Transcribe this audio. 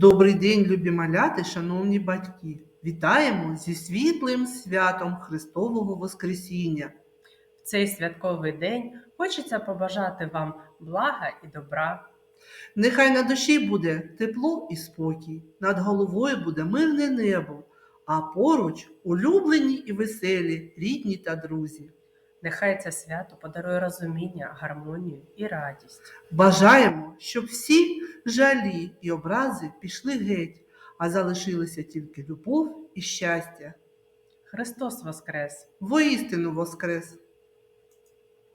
Добрий день, любі маляти, шановні батьки! Вітаємо зі світлим святом Христового Воскресіння! В цей святковий день хочеться побажати вам блага і добра. Нехай на душі буде тепло і спокій, над головою буде мирне небо, а поруч улюблені і веселі, рідні та друзі. Нехай це свято подарує розуміння, гармонію і радість. Бажаємо, щоб всі жалі і образи пішли геть, а залишилися тільки любов і щастя. Христос Воскрес! Воістину воскрес!